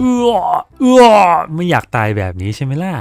เออเออไม่อยากตายแบบนี้ใช่ไหมล่ะ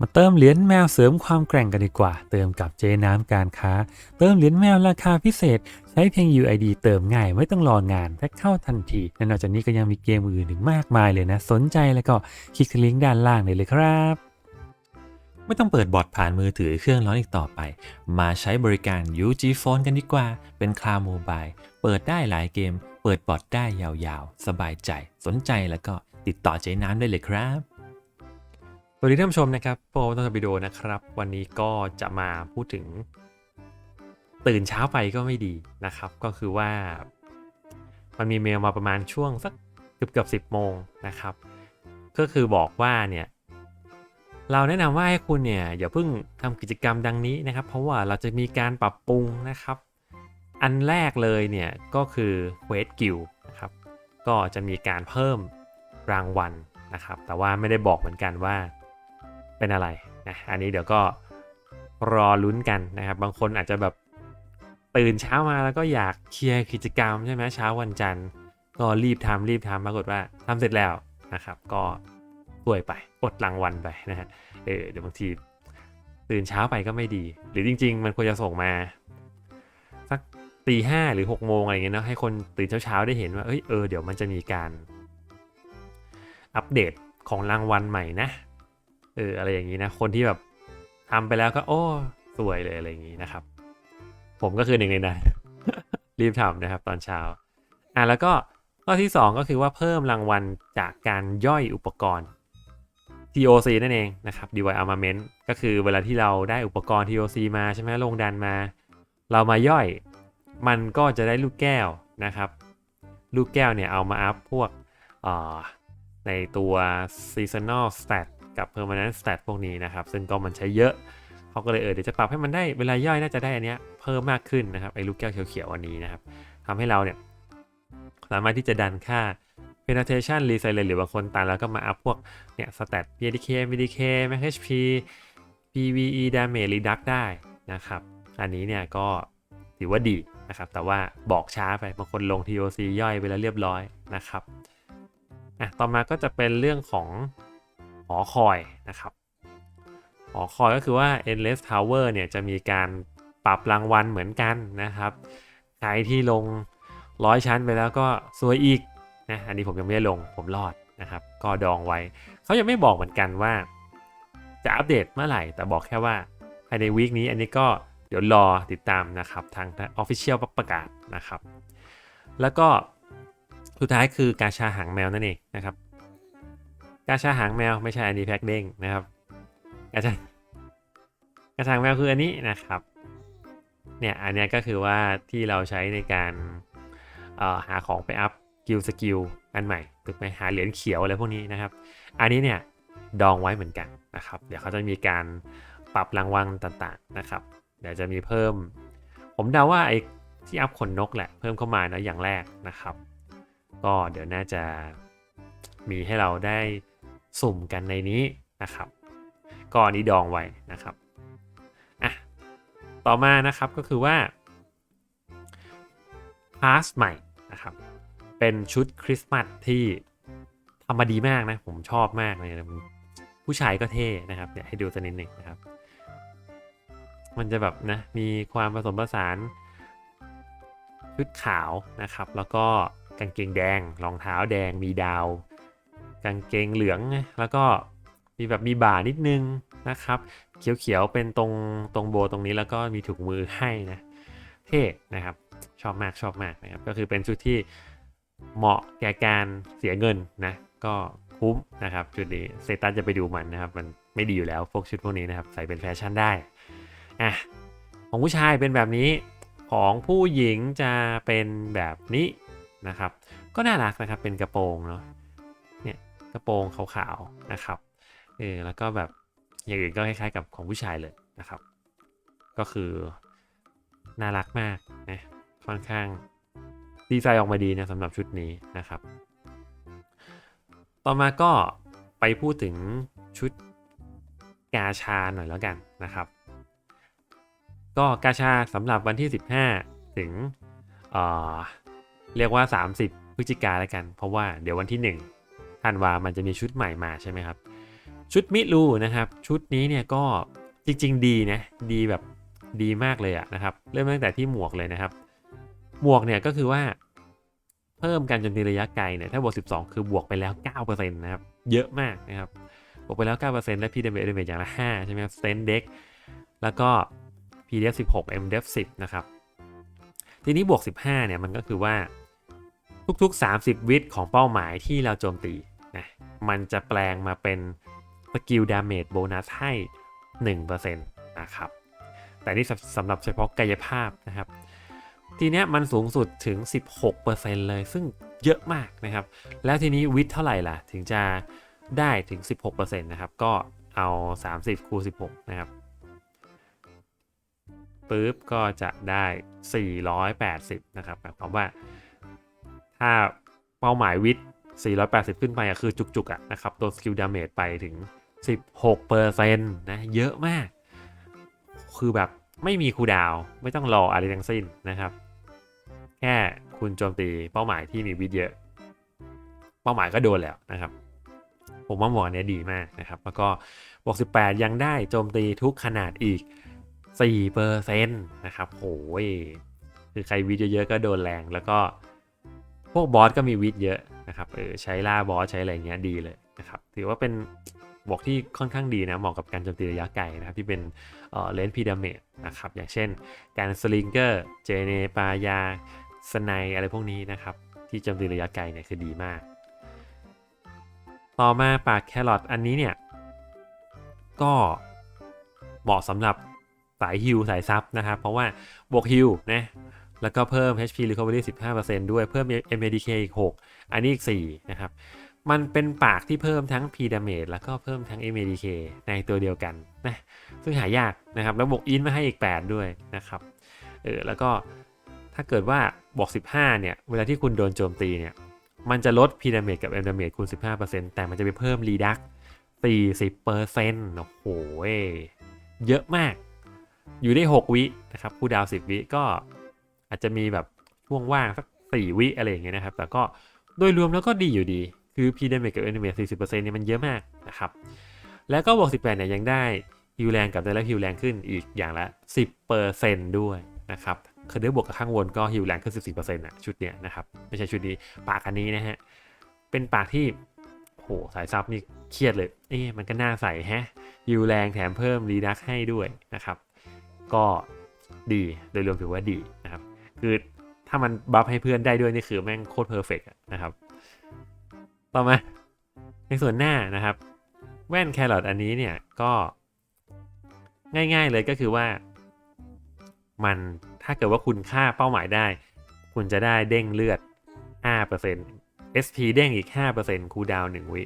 มาเติมเหรียญแมวเสริมความแกร่งกันดีกว่า เติมกับเจน้ำการค้า เติมเหรียญแมวราคาพิเศษ ใช้เพียง UID เติมง่ายไม่ต้องรองานแพ็คเข้าทันทีและนอกจากนี้ก็ยังมีเกมอื่นอีกมากมายเลยนะ สนใจแล้วก็คลิกลิงก์ด้านล่างเลยครับไม่ต้องเปิดบอทผ่านมือถือเครื่องร้อนอีกต่อไป มาใช้บริการ UG Phone กันดีกว่า เป็นคลาวด์โมบาย เปิดได้หลายเกม เปิดบอทได้ยาวๆ สบายใจ สนใจแล้วก็ ติดต่อเจ๊น้ำได้เลยครับสวัสดีท่านผู้ชมนะครับโปรตอนวิดีโอนะครับ วันนี้ก็จะมาพูดถึง ตื่นเช้าไปก็ไม่ดีนะครับ ก็คือว่า มันมีเมลมาประมาณช่วงสักเกือบเกือบสิบโมงนะครับ ก็คือบอกว่าเนี่ยเราแนะนำว่าให้คุณเนี่ยอย่าเพิ่งทำกิจกรรมดังนี้นะครับ เพราะว่าเราจะมีการปรับปรุงนะครับ อันแรกเลยเนี่ยก็คือเวทกิลนะครับก็จะมีการเพิ่ม รางวัลนะครับ แต่ว่าไม่ได้บอกเหมือนกันว่าเป็นอะไรนะอันนี้เดี๋ยวก็รอลุ้นกันนะครับ บางคนอาจจะแบบตื่นเช้ามาแล้วก็อยากเคลียร์กิจกรรมใช่ไหมเช้าวันจันทร์ ก็รีบทำรีบทำปรากฏว่าทำเสร็จแล้วนะครับ ก็ป่วยไปอดรางวัลไปนะฮะเออเดี๋ยวบางทีตื่นเช้าไปก็ไม่ดี หรือจริง ๆ มันควรจะส่งมา สักตีห้าหรือหกโมงอะไรเงี้ยนะให้คนตื่นเช้าๆได้เห็นว่าเอ้ยเออเดี๋ยวมันจะมีการ อัปเดตของรางวัลใหม่นะเอออะไรอย่างนี้นะคนที่แบบทำไปแล้วก็ โอ้สวยเลยอะไรอย่างนี้นะครับ ผมก็คือหนึ่งในนั้นรีบทำนะครับ ตอนเช้าอะแล้วก็ข้อที่ 2 ก็คือว่าเพิ่มรางวัลจากการย่อยอุปกรณ์ TOC นั่นเองนะครับ DIY Armament ก็คือเวลาที่เราได้อุปกรณ์ TOC มาใช่ไหมลงดันมา เรามาย่อย มันก็จะได้ลูกแก้วนะครับ ลูกแก้วเนี่ยเอามาอัพพวกอ่อ ในตัว seasonal stat กับ permanent stat พวกนี้นะครับ ซึ่งก็มันใช้เยอะเขาก็เลยเออเดี๋ยวจะปรับให้มันได้เวลาย่อยน่าจะได้อันเนี้ยเพิ่มมากขึ้นนะครับไอ้ลูกแก้วเขียวๆอันนี้นะครับทำให้เราเนี่ยสามารถที่จะดันค่า penetration resilience หรือบางคนตามแล้วก็มาอัพพวกเนี่ย stat PDK MDK MHP PVE damage reduct ได้นะครับ อันนี้เนี่ยก็ถือว่าดีนะครับ แต่ว่าบอกช้าไปบางคนลง TOC ย่อยไปแล้วเรียบร้อยนะครับ อะต่อมาก็จะเป็นเรื่องของหอคอยนะครับหอคอยก็คือว่า Endless Tower เนี่ยจะมีการปรับรางวัลเหมือนกันนะครับใครที่ลงร้อยชั้นไปแล้วก็ซวยอีกนะอันนี้ผมยังไม่ได้ลงผมรอดนะครับ ก็ดองไว้เขายังไม่บอกเหมือนกันว่า จะอัปเดตเมื่อไหร่ แต่บอกแค่ว่าภายในวีคนี้อันนี้ก็เดี๋ยวรอติดตามนะครับ ทาง Official ประกาศนะครับ แล้วก็ สุดท้ายคือกาชาหางแมวนั่นเองนะครับ กาชาหางแมวไม่ใช่อันนี้แพ็กเด้งนะครับกระชังกระชังแมวคืออันนี้นะครับ เนี่ยอันนี้ก็คือว่าที่เราใช้ในการหาของไปอัพกิลสกิลอันใหม่ถูกไหมหาเหรียญเขียวอะไรพวกนี้นะครับ อันนี้เนี่ยดองไว้เหมือนกันนะครับ เดี๋ยวเขาจะมีการปรับรางวัลต่างๆนะครับ เดี๋ยวจะมีเพิ่ม ผมเดาว่าไอ้ที่อัพขนนกแหละเพิ่มเข้ามานะอย่างแรกนะครับ ก็เดี๋ยวน่าจะมีให้เราได้สุ่มกันในนี้นะครับ ก็อันนี้ดองไว้นะครับอะต่อมานะครับก็คือว่าพาสใหม่นะครับ เป็นชุดคริสต์มาสที่ทำมาดีมากนะ ผมชอบมากเลยนะผู้ชายก็เท่นะครับเดี๋ยวให้ดูสักนิดหนึ่งนะครับ มันจะแบบนะมีความผสมผสานชุดขาวนะครับ แล้วก็ กางเกงแดงรองเท้าแดงมีดาว กางเกงเหลืองแล้วก็มีแบบมีบ่านิดนึงนะครับ เขียวๆเป็นตรงตรงโบตรงนี้แล้วก็มีถุงมือให้นะเท่นะครับชอบมากชอบมากนะครับก็คือเป็นชุดที่เหมาะแก่การเสียเงินนะก็คุ้มนะครับชุดนี้เซตันจะไปดูมันนะครับ มันไม่ดีอยู่แล้วพวกชุดพวกนี้นะครับใส่เป็นแฟชั่นได้อะของผู้ชายเป็นแบบนี้ของผู้หญิงจะเป็นแบบนี้ นะครับ ก็น่ารักนะครับเป็นกระโปรงเนาะเนี่ยกระโปรงขาวๆนะครับเออแล้วก็แบบอย่างอื่นก็คล้ายๆกับของผู้ชายเลยนะครับ ก็คือน่ารักมากนะค่อนข้างดีไซน์ออกมาดีนะสำหรับชุดนี้นะครับ ต่อมาก็ไปพูดถึงชุดกาชาหน่อยแล้วกันนะครับ ก็กาชาสำหรับวันที่ 15 ถึง เรียกว่า 30 พฤศจิกาแล้วกัน เพราะว่าเดี๋ยววันที่1ธันวามันจะมีชุดใหม่มาใช่ไหมครับ ชุดมิลูนะครับ ชุดนี้เนี่ยก็จริง ๆ ดีนะ ดีแบบดีมากเลยอะนะครับ เริ่มตั้งแต่ที่หมวกเลยนะครับ หมวกเนี่ยก็คือว่าเพิ่มการโจมตีระยะไกลเนี่ยถ้าบวก 12 คือบวกไปแล้ว 9%นะครับ เยอะมากนะครับ บวกไปแล้ว 9%และ PDM e l e m e n t อย่างละ 5 ใช่ไหมครับ Stand Deck แล้วก็ PDF 16 MDF 10 นะครับ ทีนี้บวก 15 เนี่ย มันก็คือว่า ทุกๆ 30 วิตของเป้าหมายที่เราโจมตีนะมันจะแปลงมาเป็นสกิลดาเมจโบนัสให้ 1%นะครับ แต่นี่สำหรับเฉพาะกายภาพนะครับ ทีเนี้ยมันสูงสุดถึง 16%เลย ซึ่งเยอะมากนะครับ แล้วทีนี้วิทเท่าไหร่ล่ะ ถึงจะได้ถึง 16%นะครับ ก็เอา 30 คูณ 16 นะครับปุ๊บก็จะได้ 480 นะครับหมายความว่า ถ้าเป้าหมายวิทย์480 ขึ้นไปอะคือจุกๆอะนะครับตัวสกิลดาเมจไปถึง 16%นะเยอะมาก คือแบบไม่มีคูดาวไม่ต้องรออะไรทั้งสิ้นนะครับ แค่คุณโจมตีเป้าหมายที่มีวิทย์เยอะ เป้าหมายก็โดนแล้วนะครับ ผมว่าหมวกอันเนี้ยดีมากนะครับ แล้วก็บวก18 ยังได้โจมตีทุกขนาดอีก4%นะครับโหยคือใครวิทย์เยอะๆก็โดนแรงแล้วก็ พวกบอสก็มีวิทเยอะนะครับเออใช้ล่าบอสใช้อะไรเงี้ยดีเลยนะครับถือว่าเป็นบวกที่ค่อนข้างดีนะเหมาะกับการโจมตีระยะไกลนะครับที่เป็นเอ่อเลนส์พีดาเมจนะครับอย่างเช่นการสลิงเกอร์เจเนปายาสไนอะไรพวกนี้นะครับที่โจมตีระยะไกลเนี่ยคือดีมาก ต่อมาปากแครอทอันนี้เนี่ยก็เหมาะสำหรับสายฮิลสายซับนะครับ เพราะว่าบวกฮิลนะ แล้วก็เพิ่ม HP Recovery 15%ด้วย เพิ่ม MADK อีก 6 อันนี้อีก 4 นะครับ มันเป็นปากที่เพิ่มทั้ง P Damage แล้วก็เพิ่มทั้ง MADK ในตัวเดียวกันนะ ซึ่งหายากนะครับ แล้วบวกอินมาให้อีก 8 ด้วยนะครับ เออ แล้วก็ถ้าเกิดว่าบวก 15 เนี่ย เวลาที่คุณโดนโจมตีเนี่ย มันจะลด P Damage กับ M Damage คูณ 15%แต่มันจะไปเพิ่ม Reduct 40%โอ้โห เยอะมาก อยู่ได้ 6 วินะครับคูลดาวน์10 วิก็ อาจจะมีแบบช่วงว่างสัก4วิอะไรอย่างเงี้ยนะครับ แต่ก็โดยรวมแล้วก็ดีอยู่ดี คือ P Damage กับ M Damage 40%เนี่ยมันเยอะมากนะครับ แล้วก็บวก18เนี่ยยังได้ฮิวแรงกับได้รับฮิวแรงขึ้นอีกอย่างละ 10%ด้วยนะครับคือด้วยบวกกับข้างบนก็ฮิวแรงขึ้น 14%นะชุดเนี้ยนะครับ ไม่ใช่ชุดนี้ปากอันนี้นะฮะ เป็นปากที่โหสายซับนี่เครียดเลย เอ๊ะมันก็น่าใส่ฮะฮิวแรงแถมเพิ่มรีดักให้ด้วยนะครับ ก็ดีโดยรวมถือว่าดีนะครับ คือถ้ามันบัฟให้เพื่อนได้ด้วยนี่คือแม่งโคตรเพอร์เฟกต์นะครับ ต่อมาในส่วนหน้านะครับ แว่นแครอทอันนี้เนี่ยก็ง่ายๆเลยก็คือว่า มันถ้าเกิดว่าคุณฆ่าเป้าหมายได้ คุณจะได้เด้งเลือด 5% SP เด้งอีก 5%คูดาวน์1วิ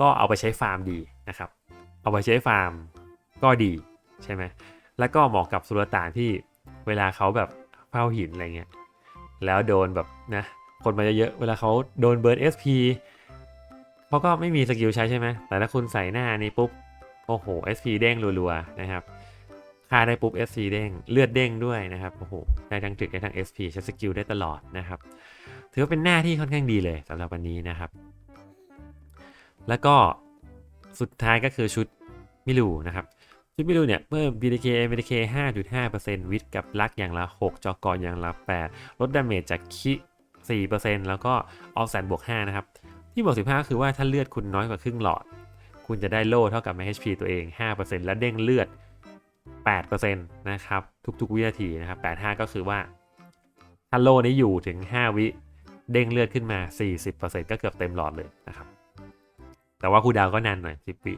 ก็เอาไปใช้ฟาร์มดีนะครับ เอาไปใช้ฟาร์มก็ดีใช่ไหมแล้วก็เหมาะกับสุลต่านที่เวลาเขาแบบ เฝ้าหินอะไรเงี้ยแล้วโดนแบบนะคนมาเยอะๆเวลาเขาโดนเบิร์น SP เขาก็ไม่มีสกิลใช้ใช่ไหมแต่ถ้าคุณใส่หน้านี้ปุ๊บโอ้โห SP เด้งรัวๆนะครับค่าได้ปุ๊บ SP เด้งเลือดเด้งด้วยนะครับโอ้โหได้ทั้งถึกได้ทั้ง SP ใช้สกิลได้ตลอดนะครับ ถือว่าเป็นหน้าที่ค่อนข้างดีเลยสำหรับวันนี้นะครับ แล้วก็สุดท้ายก็คือชุดมิลูนะครับ ชุดมิลูเนี่ยเพิ่ม BDK MDK 5.5%วิทกับลักอย่างละ 6 จอกรอย่างละ 8 ลดดาเมจจากคิ4%แล้วก็ออฟแซนบวก 5 นะครับ ที่บวก 15 คือว่าถ้าเลือดคุณน้อยกว่าครึ่งหลอด คุณจะได้โล่เท่ากับ HP ตัวเอง 5%และเด้งเลือด 8%นะครับ ทุกๆ วินาทีนะครับ 85 ก็คือว่า ถ้าโล่นี้อยู่ถึง 5 วิเด้งเลือดขึ้นมา 40%ก็เกือบเต็มหลอดเลยนะครับ แต่ว่าคูดาวก็นานหน่อย 10 วิ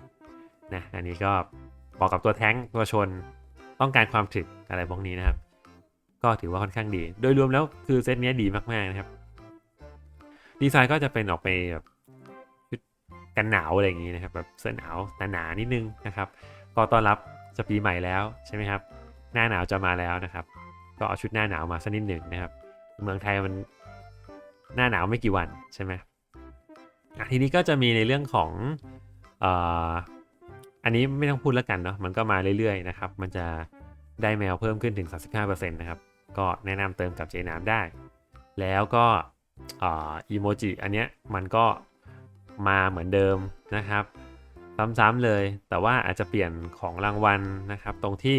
นะ อันนี้ก็ อกกับตัวแท้งตัวชน ต้องการความถึกอะไรพวกนี้นะครับ ก็ถือว่าค่อนข้างดี โดยรวมแล้วคือเซตเนี้ยดีมากๆนะครับ ดีไซน์ก็จะเป็นออกไปแบบกันหนาวอะไรอย่างนี้นะครับแบบเสื้อหนาวหนาๆนิดนึงนะครับ ก็ต้อนรับจะปีใหม่แล้วใช่ไหมครับ หน้าหนาวจะมาแล้วนะครับ ก็เอาชุดหน้าหนาวมาสักนิดหนึ่งนะครับ เมืองไทยมันหน้าหนาวไม่กี่วันใช่ไหมทีนี้ก็จะมีในเรื่องของอ อันนี้ไม่ต้องพูดแล้วกันเนาะมันก็มาเรื่อยๆนะครับมันจะได้แมวเพิ่มขึ้นถึง 35%นะครับก็แนะนำเติมกับเจน้ำได้ แล้วก็อีโมจิอันเนี้ยมันก็มาเหมือนเดิมนะครับซ้ำๆเลยแต่ว่าอาจจะเปลี่ยนของรางวัลนะครับตรงที่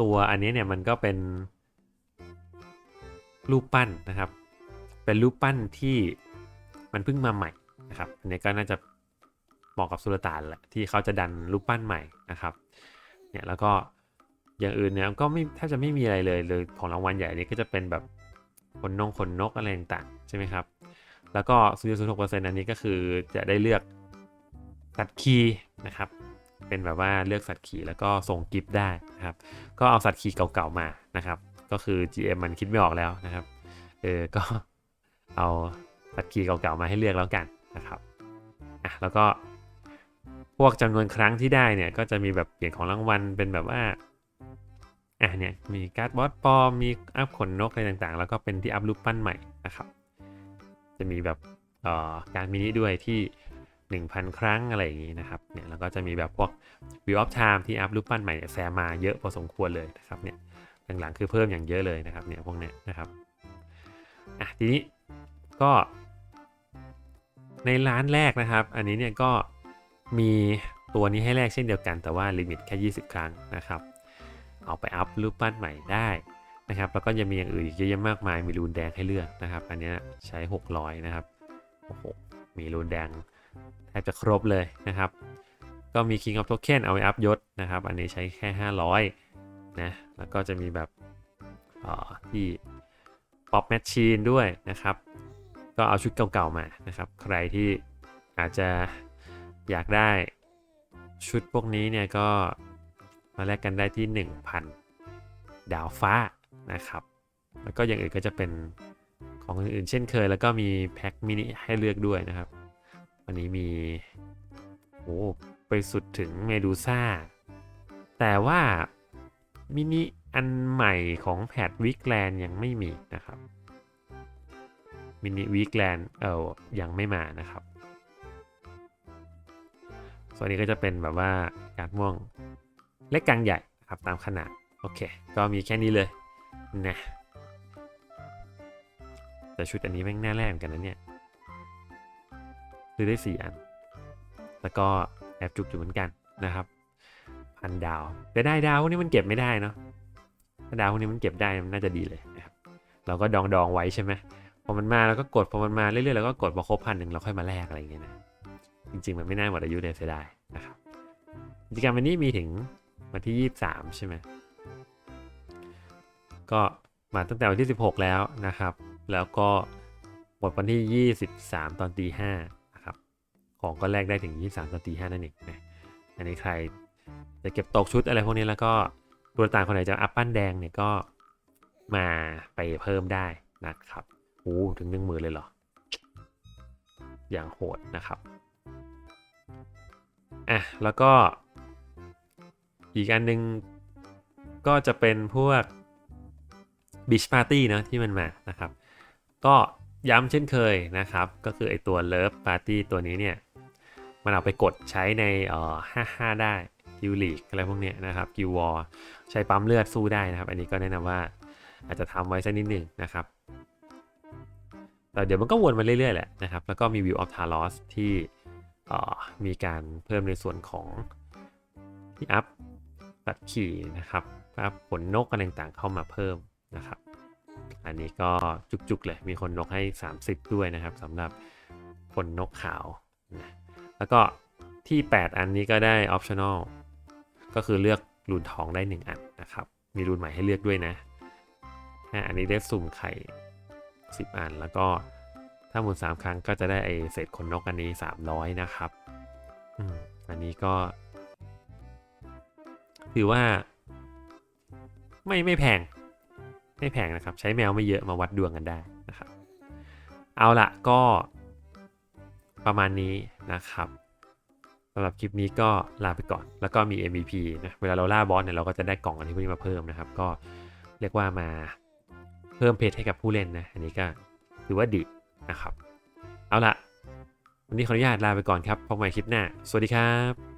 ตัวอันนี้เนี่ยมันก็เป็นรูปปั้นนะครับ เป็นรูปปั้นที่มันเพิ่งมาใหม่นะครับอันนี้ก็น่าจะ เหมาะกับสุลต่านแหละที่เขาจะดันรูปปั้นใหม่นะครับเนี่ยแล้วก็อย่างอื่นเนี่ยก็ไม่แทบจะไม่มีอะไรเลยเลยของรางวัลใหญ่นี้ก็จะเป็นแบบคนนงคนนกอะไรต่างๆใช่ไหมครับแล้วก็0.6%อันนี้ก็คือจะได้เลือกสัตว์คีนะครับเป็นแบบว่าเลือกสัตว์ขี่แล้วก็ส่งกิฟต์ได้นะครับ ก็เอาสัตว์ขี่เก่าๆมานะครับ ก็คือ GM มันคิดไม่ออกแล้วนะครับ เออ ก็เอาสัตว์ขี่เก่าๆมาให้เลือกแล้วกันนะครับ อะ แล้วก็ พวกจำนวนครั้งที่ได้เนี่ยก็จะมีแบบเปลี่ยนของรางวัลเป็นแบบว่าอะเนี่ยมีการ์ดบอสปอมมีอัพขนนกอะไรต่างๆ แล้วก็เป็นที่อัพรูปปั้นใหม่นะครับ จะมีแบบเอ่อการมินิด้วยที่ 1,000 ครั้งอะไรอย่างนี้นะครับเนี่ยแล้วก็จะมีแบบพวก View of Time ที่อัพรูปปั้นใหม่เนี่ยแซมมาเยอะพอสมควรเลยนะครับเนี่ยหลังๆคือเพิ่มอย่างเยอะเลยนะครับเนี่ยพวกเนี้ยนะครับอะทีนี้ก็ในร้านแรกนะครับ อันนี้เนี่ยก็ มีตัวนี้ให้แลกเช่นเดียวกันแต่ว่าลิมิตแค่ 20 ครั้งนะครับ เอาไปอัพรูปปั้นใหม่ได้นะครับแล้วก็ยังมีอย่างอื่นอีกเยอะแยะมากมายมีรูนแดงให้เลือกนะครับ อันนี้ใช้ 600 นะครับโอ้โหมีรูนแดงแทบจะครบเลยนะครับ ก็มี King of Token เอาไว้อัพยศนะครับ อันนี้ใช้แค่ 500นะแล้วก็จะมีแบบที่ Pop Machine ด้วยนะครับ ก็เอาชุดเก่าๆมานะครับ ใครที่อาจจะ อยากได้ชุดพวกนี้เนี่ยก็มาแลกกันได้ที่ 1,000 ดาวฟ้านะครับ แล้วก็อย่างอื่นก็จะเป็นของอื่นๆเช่นเคย แล้วก็มีแพ็คมินิให้เลือกด้วยนะครับ วันนี้มีโอ้ไปสุดถึงเมดูซ่า แต่ว่ามินิอันใหม่ของแพดวิกแลนยังไม่มีนะครับมินิวิกแลนเออยังไม่มานะครับ ส่วนนี้ก็จะเป็นแบบว่าการ์ดม่วงเล็กกลางใหญ่ครับตามขนาด โอเค ก็มีแค่นี้เลยนะแต่ชุดอันนี้แม่งน่าแรกกันนะเนี่ยซื้อได้ 4 อัน แล้วก็แอบจุกอยู่เหมือนกันนะครับ พันดาวแต่ได้ดาวพวกนี้มันเก็บไม่ได้เนาะถ้าดาวพวกนี้มันเก็บได้มันน่าจะดีเลยนะครับเราก็ดองดองๆไว้ใช่ไหมพอมันมาเราก็กดพอมันมาเรื่อยๆเราก็กดพอครบพันหนึ่งเราค่อยมาแลกอะไรอย่างเงี้ยนะ จริง ๆ มันไม่น่าหมดอายุเลยเสียดายนะครับกิจกรรมวันนี้มีถึงวันที่ 23 ใช่ไหมก็มาตั้งแต่วันที่ 16 แล้วนะครับ แล้วก็หมดวันที่ 23 ตอนตี5นะครับ ของก็แลกได้ถึง 23 ตอนตี5นั่นเองนะอันนี้ใครจะเก็บตกชุดอะไรพวกนี้แล้วก็ตัวต่างคนไหนจะอัพปั้นแดงเนี่ยก็มาไปเพิ่มได้นะครับโอ้ถึงหนึ่งมือเลยเหรอ อย่างโหดนะครับ อะแล้วก็ อีกอันหนึงก็จะเป็นพวก Beach Party เนอะที่มันมานะครับ ก็ย้ำเช่นเคยนะครับ ก็คือไอตัว Love Party ตัวนี้เนี่ย มันเอาไปกดใช้ในเอ่อ55 ได้กิลลีกอะไรพวกเนี้ยนะครับกิลวอใช้ปั๊มเลือดสู้ได้นะครับ อันนี้ก็แนะนำว่าอาจจะทำไว้สักนิดหนึ่งนะครับแต่เดี๋ยวมันก็วนมาเรื่อยๆแหละนะครับ แล้วก็มี View of Talos ที่ มีการเพิ่มในส่วนของที่อัพตัดขี่นะครับอัพผลนกอะไรต่างๆเข้ามาเพิ่มนะครับ อันนี้ก็จุกๆเลยมีคนนกให้ 30 ด้วยนะครับสำหรับคนนกขาวนะแล้วก็ที่ 8 อันนี้ก็ได้ optional ก็คือเลือกรูนทองได้ 1 อันนะครับ มีรูนใหม่ให้เลือกด้วยนะอะอันนี้ได้สุ่มไข่ 10 อันแล้วก็ ถ้าหมุน3 ครั้งก็จะได้ไอเศษขนนกอันนี้ 300 นะครับอืมอันนี้ก็ ถือว่า ไม่ไม่แพง ไม่แพงนะครับ ใช้แมวไม่เยอะมาวัดดวงกันได้นะครับ เอาละก็ประมาณนี้นะครับสำหรับคลิปนี้ก็ลาไปก่อน แล้วก็มี MVP นะเวลาเราล่าบอสเนี่ยเราก็จะได้กล่องอันนี้พวกนี้มาเพิ่มนะครับ ก็เรียกว่ามาเพิ่มเพจให้กับผู้เล่นนะ อันนี้ก็ถือว่าดี นะครับ เอาละวันนี้ขออนุญาตลาไปก่อนครับพบใหม่คลิปหน้า สวัสดีครับ